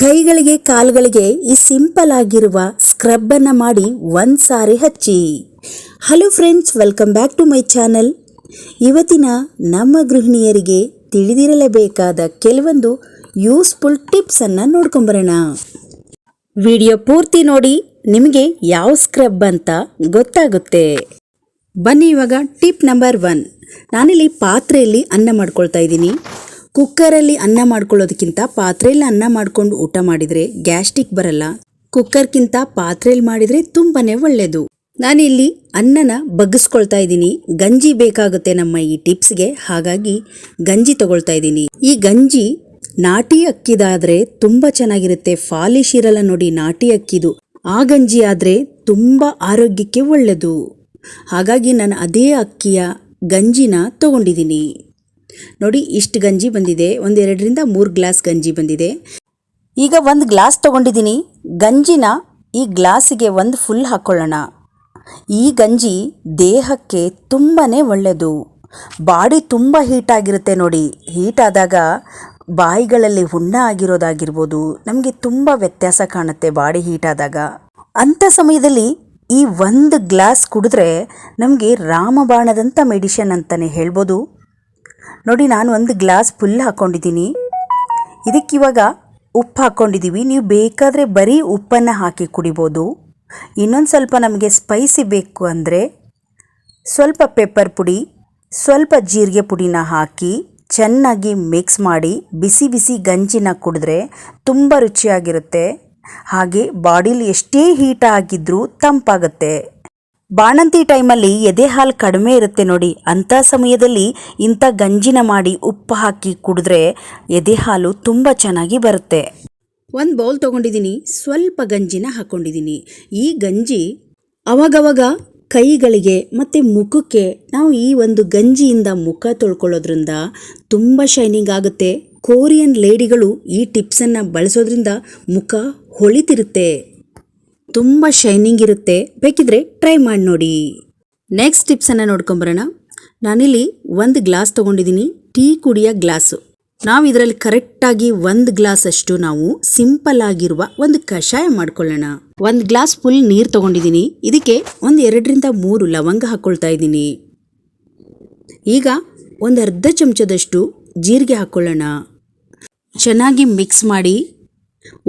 ಕೈಗಳಿಗೆ ಕಾಲುಗಳಿಗೆ ಈ ಸಿಂಪಲ್ ಆಗಿರುವ ಸ್ಕ್ರಬ್ ಅನ್ನ ಮಾಡಿ ಒಂದ್ ಸಾರಿ ಹಚ್ಚಿ. Hello friends welcome back to my channel ಇವತ್ತಿನ ನಮ್ಮ ಗೃಹಿಣಿಯರಿಗೆ ತಿಳಿದಿರಲೇಬೇಕಾದ ಕೆಲವೊಂದು ಯೂಸ್ಫುಲ್ ಟಿಪ್ಸ್ ಅನ್ನ ನೋಡ್ಕೊಂಬರೋಣ. ವಿಡಿಯೋ ಪೂರ್ತಿ ನೋಡಿ, ನಿಮಗೆ ಯಾವ ಸ್ಕ್ರಬ್ ಅಂತ ಗೊತ್ತಾಗುತ್ತೆ. ಬನ್ನಿ ಇವಾಗ ಟಿಪ್ ನಂಬರ್ ಒನ್ ನಾನಿಲ್ಲಿ ಪಾತ್ರೆಯಲ್ಲಿ ಅನ್ನ ಮಾಡ್ಕೊಳ್ತಾ ಇದ್ದೀನಿ. ಕುಕ್ಕರಲ್ಲಿ ಅನ್ನ ಮಾಡ್ಕೊಳ್ಳೋದಕ್ಕಿಂತ ಪಾತ್ರೆಯಲ್ಲಿ ಅನ್ನ ಮಾಡ್ಕೊಂಡು ಊಟ ಮಾಡಿದರೆ ಗ್ಯಾಸ್ಟ್ರಿಕ್ ಬರಲ್ಲ. ಕುಕ್ಕರ್ಗಿಂತ ಪಾತ್ರೆಯಲ್ಲಿ ಮಾಡಿದರೆ ತುಂಬಾನೇ ಒಳ್ಳೆಯದು ನಾನಿಲ್ಲಿ ಅನ್ನನ ಬಗ್ಗಿಸ್ಕೊಳ್ತಾ ಇದ್ದೀನಿ. ಗಂಜಿ ಬೇಕಾಗುತ್ತೆ ನಮ್ಮ ಈ ಟಿಪ್ಸ್ಗೆ. ಹಾಗಾಗಿ ಗಂಜಿ ತಗೊಳ್ತಾ ಇದ್ದೀನಿ. ಈ ಗಂಜಿ ನಾಟಿ ಅಕ್ಕಿದಾದರೆ ತುಂಬ ಚೆನ್ನಾಗಿರುತ್ತೆ. ಫಾಲಿಶ್ ಇರಲ್ಲ ನೋಡಿ ನಾಟಿ ಅಕ್ಕಿದು. ಆ ಗಂಜಿ ಆದರೆ ತುಂಬ ಆರೋಗ್ಯಕ್ಕೆ ಒಳ್ಳೆಯದು ಹಾಗಾಗಿ ನಾನು ಅದೇ ಅಕ್ಕಿಯ ಗಂಜಿನ ತಗೊಂಡಿದ್ದೀನಿ. ನೋಡಿ, ಇಷ್ಟು ಗಂಜಿ ಬಂದಿದೆ. ಒಂದೆರಡರಿಂದ ಮೂರು ಗ್ಲಾಸ್ ಗಂಜಿ ಬಂದಿದೆ. ಈಗ ಒಂದು ಗ್ಲಾಸ್ ತಗೊಂಡಿದ್ದೀನಿ. ಗಂಜಿನ ಈ ಗ್ಲಾಸಿಗೆ ಒಂದು ಫುಲ್ ಹಾಕ್ಕೊಳ್ಳೋಣ ಈ ಗಂಜಿ ದೇಹಕ್ಕೆ ತುಂಬಾ ಒಳ್ಳೆಯದು ಬಾಡಿ ತುಂಬ ಹೀಟ್ ಆಗಿರುತ್ತೆ ನೋಡಿ. ಹೀಟ್ ಆದಾಗ ಬಾಯಿಗಳಲ್ಲಿ ಹುಣ್ಣ ಆಗಿರೋದಾಗಿರ್ಬೋದು. ನಮಗೆ ತುಂಬ ವ್ಯತ್ಯಾಸ ಕಾಣುತ್ತೆ ಬಾಡಿ ಹೀಟ್ ಆದಾಗ. ಅಂಥ ಸಮಯದಲ್ಲಿ ಈ ಒಂದು ಗ್ಲಾಸ್ ಕುಡಿದ್ರೆ ನಮಗೆ ರಾಮಬಾಣದಂಥ ಮೆಡಿಷನ್ ಅಂತಲೇ ಹೇಳ್ಬೋದು. ನೋಡಿ, ನಾನು ಒಂದು ಗ್ಲಾಸ್ ಫುಲ್ ಹಾಕ್ಕೊಂಡಿದ್ದೀನಿ ಇದಕ್ಕಿವಾಗ ಉಪ್ಪು ಹಾಕ್ಕೊಂಡಿದ್ದೀವಿ ನೀವು ಬೇಕಾದರೆ ಬರೀ ಉಪ್ಪನ್ನು ಹಾಕಿ ಕುಡಿಬೋದು. ಇನ್ನೊಂದು ಸ್ವಲ್ಪ ನಮಗೆ ಸ್ಪೈಸಿ ಬೇಕು ಅಂದರೆ ಸ್ವಲ್ಪ ಪೆಪ್ಪರ್ ಪುಡಿ, ಸ್ವಲ್ಪ ಜೀರಿಗೆ ಪುಡಿನ ಹಾಕಿ ಚೆನ್ನಾಗಿ ಮಿಕ್ಸ್ ಮಾಡಿ ಬಿಸಿ ಬಿಸಿ ಗಂಜಿನ ಕುಡಿದ್ರೆ ತುಂಬ ರುಚಿಯಾಗಿರುತ್ತೆ. ಹಾಗೆ ಬಾಡಿಲಿ ಎಷ್ಟೇ ಹೀಟ್ ಆಗಿದ್ರೂ ತಂಪಾಗುತ್ತೆ. ಬಾಣಂತಿ ಟೈಮಲ್ಲಿ ಎದೆ ಹಾಲು ಕಡಿಮೆ ಇರುತ್ತೆ ನೋಡಿ. ಅಂಥ ಸಮಯದಲ್ಲಿ ಇಂಥ ಗಂಜಿನ ಮಾಡಿ ಉಪ್ಪು ಹಾಕಿ ಕುಡಿದ್ರೆ ಎದೆ ಹಾಲು ತುಂಬ ಚೆನ್ನಾಗಿ ಬರುತ್ತೆ. ಒಂದು ಬೌಲ್ ತೊಗೊಂಡಿದ್ದೀನಿ ಸ್ವಲ್ಪ ಗಂಜಿನ ಹಾಕ್ಕೊಂಡಿದ್ದೀನಿ ಈ ಗಂಜಿ ಅವಾಗವಾಗ ಕೈಗಳಿಗೆ ಮತ್ತು ಮುಖಕ್ಕೆ ನಾವು ಈ ಒಂದು ಗಂಜಿಯಿಂದ ಮುಖ ತೊಳ್ಕೊಳ್ಳೋದ್ರಿಂದ ತುಂಬ ಶೈನಿಂಗ್ ಆಗುತ್ತೆ. ಕೋರಿಯನ್ ಲೇಡಿಗಳು ಈ ಟಿಪ್ಸನ್ನು ಬಳಸೋದ್ರಿಂದ ಮುಖ ಹೊಳಿತಿರುತ್ತೆ. ತುಂಬ ಶೈನಿಂಗ್ ಇರುತ್ತೆ. ಬೇಕಿದ್ರೆ ಟ್ರೈ ಮಾಡಿ ನೋಡಿ. ನೆಕ್ಸ್ಟ್ ಟಿಪ್ಸನ್ನು ನೋಡ್ಕೊಂಬರೋಣ ನಾನಿಲ್ಲಿ ಒಂದು ಗ್ಲಾಸ್ ತೊಗೊಂಡಿದ್ದೀನಿ ಟೀ ಕುಡಿಯೋ ಗ್ಲಾಸು ನಾವು ಇದರಲ್ಲಿ ಕರೆಕ್ಟಾಗಿ ಒಂದು ಗ್ಲಾಸ್ ಅಷ್ಟು ನಾವು ಸಿಂಪಲ್ ಆಗಿರುವ ಒಂದು ಕಷಾಯ ಮಾಡ್ಕೊಳ್ಳೋಣ. ಒಂದು ಗ್ಲಾಸ್ ಫುಲ್ ನೀರು ತೊಗೊಂಡಿದ್ದೀನಿ ಇದಕ್ಕೆ ಒಂದು ಎರಡರಿಂದ ಮೂರು ಲವಂಗ ಹಾಕ್ಕೊಳ್ತಾ ಇದ್ದೀನಿ. ಈಗ ಒಂದು ಅರ್ಧ ಚಮಚದಷ್ಟು ಜೀರಿಗೆ ಹಾಕ್ಕೊಳ್ಳೋಣ ಚೆನ್ನಾಗಿ ಮಿಕ್ಸ್ ಮಾಡಿ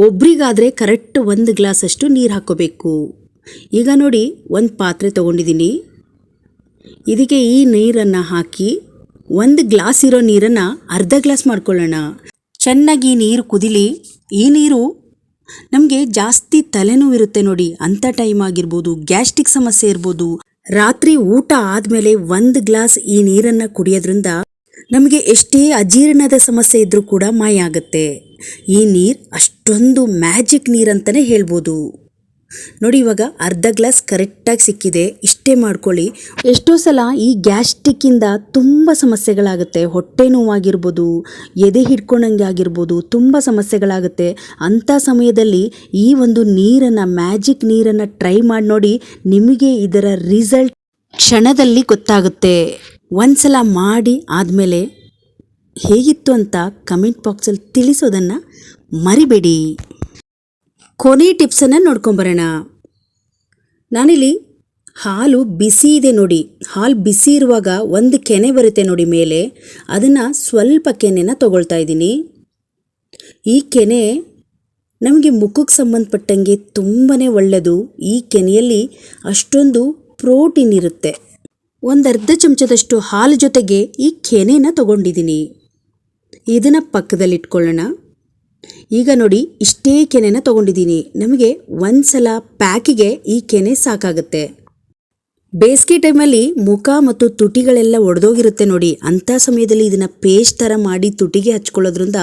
ಒಬ್ರಿಗಾದರೆ ಕರೆಕ್ಟ್ ಒಂದು ಗ್ಲಾಸಷ್ಟು ನೀರು ಹಾಕೋಬೇಕು. ಈಗ ನೋಡಿ, ಒಂದು ಪಾತ್ರೆ ತೊಗೊಂಡಿದ್ದೀನಿ. ಇದಕ್ಕೆ ಈ ನೀರನ್ನು ಹಾಕಿ ಒಂದು ಗ್ಲಾಸ್ ಇರೋ ನೀರನ್ನು ಅರ್ಧ ಗ್ಲಾಸ್ ಮಾಡ್ಕೊಳ್ಳೋಣ. ಚೆನ್ನಾಗಿ ನೀರು ಕುದಿಲಿ, ಈ ನೀರು ನಮಗೆ ಜಾಸ್ತಿ ತಲೆನೋವು ಇರುತ್ತೆ ನೋಡಿ ಅಂಥ ಟೈಮ್ ಆಗಿರ್ಬೋದು, ಗ್ಯಾಸ್ಟ್ರಿಕ್ ಸಮಸ್ಯೆ ಇರ್ಬೋದು. ರಾತ್ರಿ ಊಟ ಆದಮೇಲೆ ಒಂದು ಗ್ಲಾಸ್ ಈ ನೀರನ್ನು ಕುಡಿಯೋದ್ರಿಂದ ನಮಗೆ ಎಷ್ಟೇ ಅಜೀರ್ಣದ ಸಮಸ್ಯೆ ಇದ್ದರೂ ಕೂಡ ಮಾಯ ಆಗುತ್ತೆ. ಈ ನೀರು ಅಷ್ಟೊಂದು ಮ್ಯಾಜಿಕ್ ನೀರಂತಲೇ ಹೇಳ್ಬೋದು. ನೋಡಿ ಇವಾಗ ಅರ್ಧ ಗ್ಲಾಸ್ ಕರೆಕ್ಟಾಗಿ ಸಿಕ್ಕಿದೆ. ಇಷ್ಟೇ ಮಾಡ್ಕೊಳ್ಳಿ. ಎಷ್ಟೋ ಸಲ ಈ ಗ್ಯಾಸ್ಟಿಕ್ಕಿಂದ ತುಂಬ ಸಮಸ್ಯೆಗಳಾಗುತ್ತೆ. ಹೊಟ್ಟೆ ನೋವಾಗಿರ್ಬೋದು, ಎದೆ ಹಿಡ್ಕೊಂಡಂಗೆ ಆಗಿರ್ಬೋದು ತುಂಬ ಸಮಸ್ಯೆಗಳಾಗುತ್ತೆ. ಅಂಥ ಸಮಯದಲ್ಲಿ ಈ ಒಂದು ನೀರನ್ನು ಮ್ಯಾಜಿಕ್ ನೀರನ್ನು ಟ್ರೈ ಮಾಡಿ ನೋಡಿ ನಿಮಗೆ ಇದರ ರಿಸಲ್ಟ್ ಕ್ಷಣದಲ್ಲಿ ಗೊತ್ತಾಗುತ್ತೆ. ಒಂದ್ಸಲ ಮಾಡಿ ಆದಮೇಲೆ ಹೇಗಿತ್ತು ಅಂತ ಕಮೆಂಟ್ ಬಾಕ್ಸಲ್ಲಿ ತಿಳಿಸೋದನ್ನು ಮರಿಬೇಡಿ. ಕೊನೆ ಟಿಪ್ಸನ್ನು ನೋಡ್ಕೊಂಬರೋಣ. ನಾನಿಲ್ಲಿ ಹಾಲು ಬಿಸಿ ಇದೆ ನೋಡಿ. ಹಾಲು ಬಿಸಿ ಇರುವಾಗ ಒಂದು ಕೆನೆ ಬರುತ್ತೆ ನೋಡಿ ಮೇಲೆ. ಅದನ್ನು ಸ್ವಲ್ಪ ಕೆನೆನ ತಗೊಳ್ತಾ ಇದ್ದೀನಿ. ಈ ಕೆನೆ ನಮಗೆ ಮುಖಕ್ಕೆ ಸಂಬಂಧಪಟ್ಟಂಗೆ ತುಂಬಾ ಒಳ್ಳೆಯದು ಈ ಕೆನೆಯಲ್ಲಿ ಅಷ್ಟೊಂದು ಪ್ರೋಟೀನ್ ಇರುತ್ತೆ. ಒಂದು ಅರ್ಧ ಚಮಚದಷ್ಟು ಹಾಲು ಜೊತೆಗೆ ಈ ಕೆನೆನ ತಗೊಂಡಿದ್ದೀನಿ. ಇದನ್ನು ಪಕ್ಕದಲ್ಲಿಟ್ಕೊಳ್ಳೋಣ. ಈಗ ನೋಡಿ, ಇಷ್ಟೇ ಕೆನೆನ ತಗೊಂಡಿದ್ದೀನಿ. ನಮಗೆ ಒಂದು ಸಲ ಪ್ಯಾಕಿಗೆ ಈ ಕೆನೆ ಸಾಕಾಗುತ್ತೆ. ಬೇಸಿಗೆ ಟೈಮಲ್ಲಿ ಮುಖ ಮತ್ತು ತುಟಿಗಳೆಲ್ಲ ಒಡೆದೋಗಿರುತ್ತೆ ನೋಡಿ. ಅಂಥ ಸಮಯದಲ್ಲಿ ಇದನ್ನು ಪೇಸ್ಟ್ ಥರ ಮಾಡಿ ತುಟಿಗೆ ಹಚ್ಕೊಳ್ಳೋದ್ರಿಂದ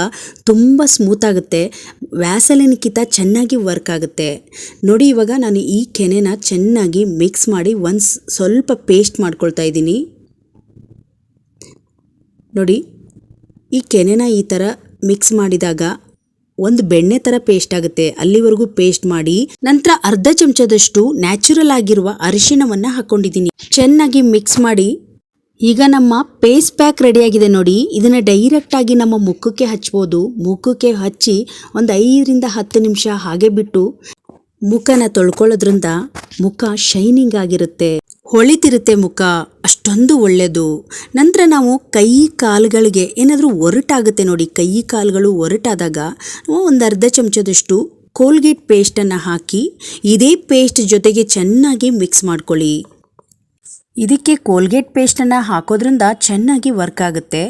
ತುಂಬ ಸ್ಮೂತ್ ಆಗುತ್ತೆ. ವ್ಯಾಸಲಿನಕ್ಕಿಂತ ಚೆನ್ನಾಗಿ ವರ್ಕ್ ಆಗುತ್ತೆ. ನೋಡಿ, ಇವಾಗ ನಾನು ಈ ಕೆನೆನ ಚೆನ್ನಾಗಿ ಮಿಕ್ಸ್ ಮಾಡಿ ಒಂದು ಸ್ವಲ್ಪ ಪೇಸ್ಟ್ ಮಾಡ್ಕೊಳ್ತಾ ಇದ್ದೀನಿ. ನೋಡಿ ಈ ಕೆನೆನ ಈ ಥರ ಮಿಕ್ಸ್ ಮಾಡಿದಾಗ ಒಂದು ಬೆಣ್ಣೆ ಥರ ಪೇಸ್ಟ್ ಆಗುತ್ತೆ. ಅಲ್ಲಿವರೆಗೂ ಪೇಸ್ಟ್ ಮಾಡಿ ನಂತರ ಅರ್ಧ ಚಮಚದಷ್ಟು ನ್ಯಾಚುರಲ್ ಆಗಿರುವ ಅರಿಶಿಣವನ್ನು ಹಾಕ್ಕೊಂಡಿದ್ದೀನಿ ಚೆನ್ನಾಗಿ ಮಿಕ್ಸ್ ಮಾಡಿ ಈಗ ನಮ್ಮ ಪೇಸ್ಟ್ ಪ್ಯಾಕ್ ರೆಡಿಯಾಗಿದೆ ನೋಡಿ. ಇದನ್ನು ಡೈರೆಕ್ಟಾಗಿ ನಮ್ಮ ಮುಖಕ್ಕೆ ಹಚ್ಬೋದು. ಮುಖಕ್ಕೆ ಹಚ್ಚಿ ಒಂದು ಐದರಿಂದ ಹತ್ತು ನಿಮಿಷ ಹಾಗೆ ಬಿಟ್ಟು ಮುಖನ ತೊಳ್ಕೊಳ್ಳೋದ್ರಿಂದ ಮುಖ ಶೈನಿಂಗ್ ಆಗಿರುತ್ತೆ. ಹೊಳಿತಿರುತ್ತೆ ಮುಖ. ಅಷ್ಟೊಂದು ಒಳ್ಳೆಯದು ನಂತರ ನಾವು ಕೈ ಕಾಲುಗಳಿಗೆ ಏನಾದರೂ ಒರಟಾಗುತ್ತೆ ನೋಡಿ. ಕೈ ಕಾಲುಗಳು ಒರಟಾದಾಗ ಒಂದು ಅರ್ಧ ಚಮಚದಷ್ಟು ಕೋಲ್ಗೇಟ್ ಪೇಸ್ಟನ್ನು ಹಾಕಿ ಇದೇ ಪೇಸ್ಟ್ ಜೊತೆಗೆ ಚೆನ್ನಾಗಿ ಮಿಕ್ಸ್ ಮಾಡ್ಕೊಳ್ಳಿ. ಇದಕ್ಕೆ ಕೋಲ್ಗೇಟ್ ಪೇಸ್ಟನ್ನು ಹಾಕೋದ್ರಿಂದ ಚೆನ್ನಾಗಿ ವರ್ಕ್ ಆಗುತ್ತೆ.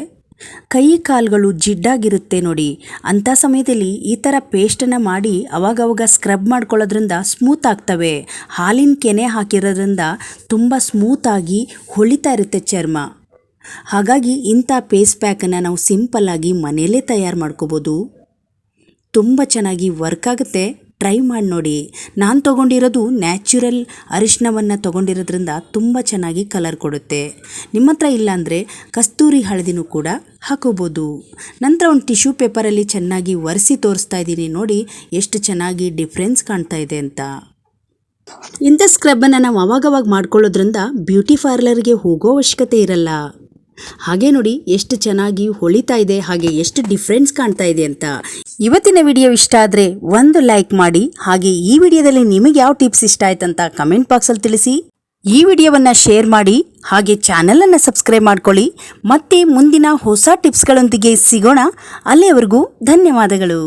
ಕೈ ಕಾಲುಗಳು ಜಿಡ್ಡಾಗಿರುತ್ತೆ ನೋಡಿ. ಅಂಥ ಸಮಯದಲ್ಲಿ ಈ ಥರ ಪೇಸ್ಟನ್ನು ಮಾಡಿ ಅವಾಗವಾಗ ಸ್ಕ್ರಬ್ ಮಾಡ್ಕೊಳ್ಳೋದ್ರಿಂದ ಸ್ಮೂತ್ ಆಗ್ತವೆ. ಹಾಲಿನ ಕೆನೆ ಹಾಕಿರೋದ್ರಿಂದ ತುಂಬ ಸ್ಮೂತಾಗಿ ಹೊಳಿತಾ ಇರುತ್ತೆ ಚರ್ಮ. ಹಾಗಾಗಿ ಇಂಥ ಪೇಸ್ ಪ್ಯಾಕನ್ನು ನಾವು ಸಿಂಪಲ್ಲಾಗಿ ಮನೆಯಲ್ಲೇ ತಯಾರು ಮಾಡ್ಕೋಬೋದು. ತುಂಬ ಚೆನ್ನಾಗಿ ವರ್ಕ್ ಆಗುತ್ತೆ. ಟ್ರೈ ಮಾಡಿ ನೋಡಿ. ನಾನು ತೊಗೊಂಡಿರೋದು ನ್ಯಾಚುರಲ್ ಅರಿಶಿನವನ್ನು ತೊಗೊಂಡಿರೋದ್ರಿಂದ ತುಂಬ ಚೆನ್ನಾಗಿ ಕಲರ್ ಕೊಡುತ್ತೆ. ನಿಮ್ಮ ಹತ್ರ ಇಲ್ಲಾಂದರೆ ಕಸ್ತೂರಿ ಹಳದಿನೂ ಕೂಡ ಹಾಕೋಬೋದು. ನಂತರ ಒಂದು ಟಿಶ್ಯೂ ಪೇಪರಲ್ಲಿ ಚೆನ್ನಾಗಿ ಒರೆಸಿ ತೋರಿಸ್ತಾ ಇದ್ದೀನಿ. ನೋಡಿ ಎಷ್ಟು ಚೆನ್ನಾಗಿ ಡಿಫ್ರೆನ್ಸ್ ಕಾಣ್ತಾ ಇದೆ ಅಂತ. ಇಂಥ ಸ್ಕ್ರಬ್ಬನ್ನು ನಾವು ಅವಾಗವಾಗ ಮಾಡ್ಕೊಳ್ಳೋದ್ರಿಂದ ಬ್ಯೂಟಿ ಪಾರ್ಲರ್ಗೆ ಹೋಗೋ ಅವಶ್ಯಕತೆ ಇರಲ್ಲ. ಹಾಗೆ ನೋಡಿ ಎಷ್ಟು ಚೆನ್ನಾಗಿ ಹೊಳಿತಾ ಇದೆ, ಹಾಗೆ ಎಷ್ಟು ಡಿಫ್ರೆನ್ಸ್ ಕಾಣ್ತಾ ಇದೆ ಅಂತ. ಇವತ್ತಿನ ವಿಡಿಯೋ ಇಷ್ಟ ಆದರೆ ಒಂದು ಲೈಕ್ ಮಾಡಿ, ಹಾಗೆ ಈ ವಿಡಿಯೋದಲ್ಲಿ ನಿಮಗೆ ಯಾವ ಟಿಪ್ಸ್ ಇಷ್ಟ ಆಯ್ತಂತ ಕಮೆಂಟ್ ಬಾಕ್ಸಲ್ಲಿ ತಿಳಿಸಿ. ಈ ವಿಡಿಯೋವನ್ನು ಶೇರ್ ಮಾಡಿ, ಹಾಗೆ ಚಾನಲನ್ನು ಸಬ್ಸ್ಕ್ರೈಬ್ ಮಾಡ್ಕೊಳ್ಳಿ. ಮತ್ತೆ ಮುಂದಿನ ಹೊಸ ಟಿಪ್ಸ್ಗಳೊಂದಿಗೆ ಸಿಗೋಣ. ಅಲ್ಲಿಯವರೆಗೂ ಧನ್ಯವಾದಗಳು.